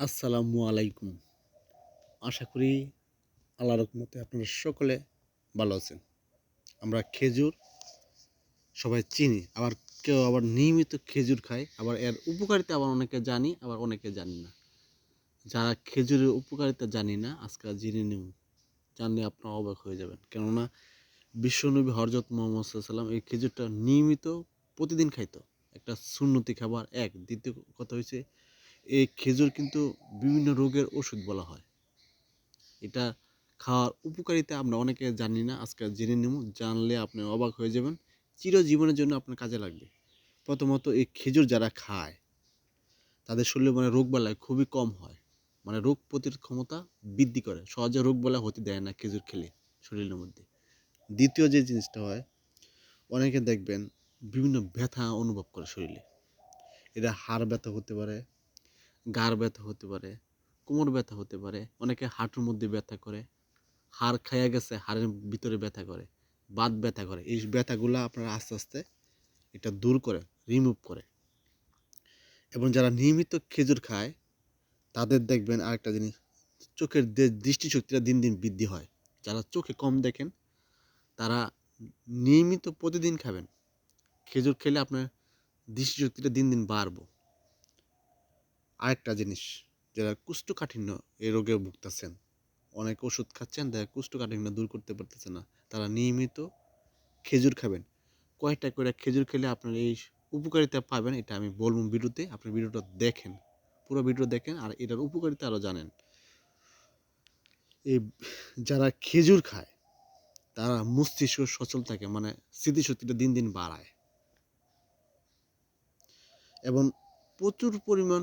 আসসালামু আলাইকুম। আশা করি আল্লাহ রকমতে আপনারা সকলে ভালো আছেন। আমরা খেজুর সবাই চিনি, আবার কেউ আবার নিয়মিত খেজুর খায়, আবার এর উপকারিতা আবার অনেকে জানি, আবার অনেকে জানি না। যারা খেজুরের উপকারিতা জানি না, আজকে জেনে নেব। জানলে আপনারা অবাক হয়ে যাবেন। কেননা বিশ্বনবী হরজত মোহাম্মদ সাল্লাম এই খেজুরটা নিয়মিত প্রতিদিন খাইতো। একটা সুন্নতি খাবার এক। দ্বিতীয় কথা হয়েছে এই খেজুর কিন্তু বিভিন্ন রোগের ওষুধ বলা হয়। এটা খাওয়ার উপকারিতা আমরা অনেকে জানি না, আজকে জেনে নেব। জানলে আপনি অবাক হয়ে যাবেন, চিরজীবনের জন্য আপনার কাজে লাগবে। প্রথমত এই খেজুর যারা খায়, তাদের শরীরে মানে রোগ বালায় খুবই কম হয়। মানে রোগ প্রতিরোধ ক্ষমতা বৃদ্ধি করে। সহজে রোগ বালা হতে দেয় না খেজুর খেলে শরীরের মধ্যে। দ্বিতীয় যে জিনিসটা হয়, অনেকে দেখবেন বিভিন্ন ব্যথা অনুভব করে শরীরে। এটা হাড় ব্যথা হতে পারে গার ব্যথা হতে পারে, কোমর ব্যথা হতে পারে, অনেকে হাঁটুর মধ্যে ব্যথা করে, হাড় খাইয়া গেছে, হাড়ের ভিতরে ব্যথা করে, বাত ব্যথা করে, এই ব্যথাগুলো আপনারা আস্তে আস্তে এটা দূর করে রিমুভ করে। এবং যারা নিয়মিত খেজুর খায়, তাদের দেখবেন আরেকটা জিনিস, চোখের দৃষ্টিশক্তিটা দিন দিন বৃদ্ধি হয়। যারা চোখে কম দেখেন, তারা নিয়মিত প্রতিদিন খাবেন। খেজুর খেলে আপনার দৃষ্টিশক্তিটা দিন দিন বাড়বো। আরেকটা জিনিস, যারা কুষ্ঠকাঠিন্য এই রোগে ভুগতেছেন, অনেক ওষুধ খাচ্ছেন দেখা কুষ্ঠকাঠিন্য দূর করতে পারতেছে না। তারা নিয়মিত খেজুর খাবেন। কয়েকটা করে খেজুর খেলে আপনার এই উপকারিতা পাবেন, এটা আমি বলব ভিডিওতে, আপনি ভিডিওটা দেখেন, পুরো ভিডিও দেখেন, আর এটার উপকারিতা আরও জানেন। এই যারা খেজুর খায়, তারা মস্তিষ্ক সচল থাকে মানে স্মৃতিশক্তিটা দিন দিন বাড়ায়। এবং প্রচুর পরিমাণ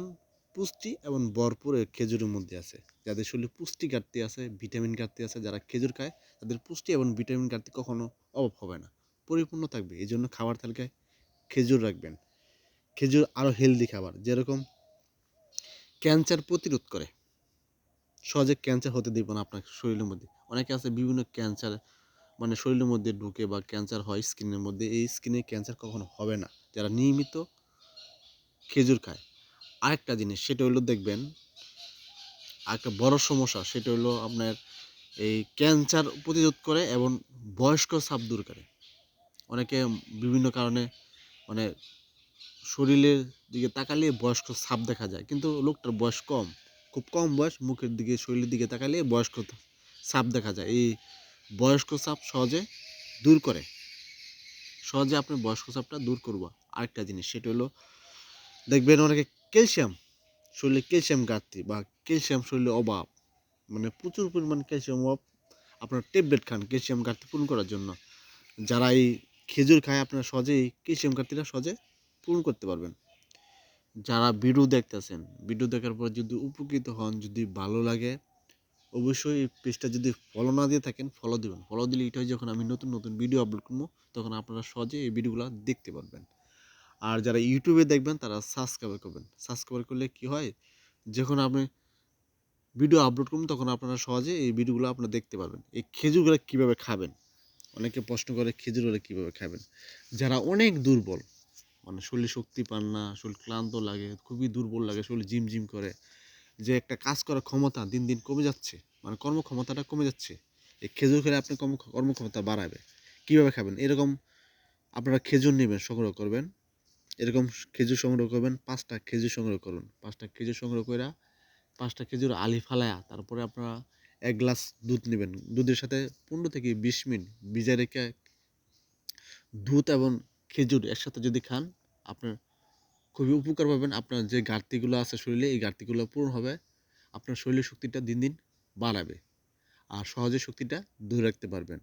পুষ্টি এবং ভরপুর খেজুরের মধ্যে আছে। যাদের শরীরে পুষ্টি ঘাটতি আছে, ভিটামিন ঘাটতি আছে, যারা খেজুর খায়, তাদের পুষ্টি এবং ভিটামিন ঘাটতি কখনো অভাব হবে না। পরিপূর্ণ থাকবে। এই জন্য খাবার তালিকায় খেজুর রাখবেন। খেজুর আরও হেলদি খাবার, যেরকম ক্যান্সার প্রতিরোধ করে। সহজে ক্যান্সার হতে দিব না আপনার শরীরের মধ্যে। অনেকে আছে বিভিন্ন ক্যান্সার মানে শরীরের মধ্যে ঢুকে বা ক্যান্সার হয় স্কিনের মধ্যে, এই স্কিনে ক্যান্সার কখনো হবে না। যারা নিয়মিত খেজুর খায় আরেকটা জিনিস, সেটা হলো দেখবেন, আরেকটা বড় সমস্যা, সেটা হলো আপনার এই ক্যান্সার প্রতিরোধ করে এবং বয়স্ক সাপ দূর করে। অনেকে বিভিন্ন কারণে মানে শরীরের দিকে তাকালে বয়স্ক সাপ দেখা যায়, কিন্তু লোকটার বয়স কম, খুব কম বয়স, মুখের দিকে, শরীরের দিকে তাকালে বয়স্ক সাপ দেখা যায়। এই বয়স্ক সাপ সহজে দূর করে। সহজে আপনি বয়স্ক সাপটা দূর করব। আরেকটা জিনিস, সেটা হলো দেখবেন অনেকে ক্যালসিয়াম, শরীরে ক্যালসিয়াম ঘাটতি বা ক্যালসিয়াম শরীরে অভাব মানে প্রচুর পরিমাণ ক্যালসিয়াম অভাব, আপনার ট্যাবলেট খান ক্যালসিয়াম ঘাটতি পূরণ করার জন্য। যারা এই খেজুর খায়, আপনারা সহজেই ক্যালসিয়াম ঘাটতিটা সহজে পূরণ করতে পারবেন। যারা ভিডিও দেখতেছেন, ভিডিও দেখার পর যদি উপকৃত হন, যদি ভালো লাগে, অবশ্যই পেজটা যদি ফলো না দিয়ে থাকেন ফলো দিবেন। ফলো দিলে এটা যখন আমি নতুন নতুন ভিডিও আপলোড করব, তখন আপনারা সহজে এই ভিডিওগুলো দেখতে পারবেন। আর যারা ইউটিউবে দেখবেন, তারা সাবস্ক্রাইব করবেন। সাবস্ক্রাইব করলে কি হয়? যখন আপনি ভিডিও আপলোড করবেন, তখন আপনারা সহজে এই ভিডিওগুলো আপনারা দেখতে পারবেন। এই খেজুরগুলো কীভাবে খাবেন? অনেকে প্রশ্ন করে, খেজুরগুলো কীভাবে খাবেন? যারা অনেক দুর্বল মানে শরীরে শক্তি পান না, শরীর ক্লান্ত লাগে, খুবই দুর্বল লাগে, শরীর জিম জিম করে, যে একটা কাজ করার ক্ষমতা দিন দিন কমে যাচ্ছে মানে কর্মক্ষমতাটা কমে যাচ্ছে, এই খেজুর খেলে আপনি কর্ম কর্মক্ষমতা বাড়াবে। কীভাবে খাবেন? এরকম আপনারা খেজুর নেবেন, সংগ্রহ করবেন। এরকম খেজুর সংগ্রহ করবেন, পাঁচটা খেজুর সংগ্রহ করুন। পাঁচটা খেজুর সংগ্রহ করে পাঁচটা খেজুর আলি ফালায়া তারপরে আপনারা এক গ্লাস দুধ নেবেন। দুধের সাথে পনেরো থেকে বিশ মিনিট ভিজায় রেখে দুধ এবং খেজুর একসাথে যদি খান, আপনার খুবই উপকার পাবেন। আপনার যে ঘাটতিগুলো আছে শরীরে, এই ঘাটতিগুলো পূরণ হবে। আপনার শরীরের শক্তিটা দিন দিন বাড়াবে আর সহজে শক্তিটা ধরে রাখতে পারবেন।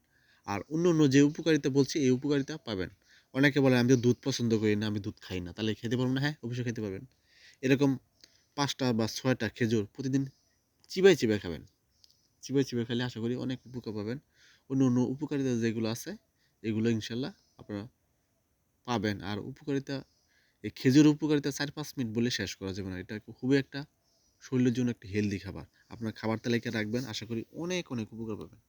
আর অন্য অন্য যে উপকারিতা বলছি, এই উপকারিতা পাবেন। অনেকে বলে আমি তো দুধ পছন্দ করি না, আমি দুধ খাই না। তাহলে খেতে পারবেন না? হ্যাঁ অবশ্যই খেতে পারবেন। এরকম পাঁচটা বা ছয়টা খেজুর প্রতিদিন চিবাই চিবাই খাবেন। চিবাই চিবাই খেলে আশা করি অনেক উপকার পাবেন। অন্য অন্য উপকারিতা যেগুলো আছে, এগুলো ইনশাল্লাহ আপনারা পাবেন। আর উপকারিতা, এই খেজুর উপকারিতা চার পাঁচ মিনিট বলে শেষ করা যাবে না। এটা খুবই একটা শরীরের জন্য একটা হেলদি খাবার। আপনার খাবার তালিকা রাখবেন, আশা করি অনেক অনেক উপকার পাবেন।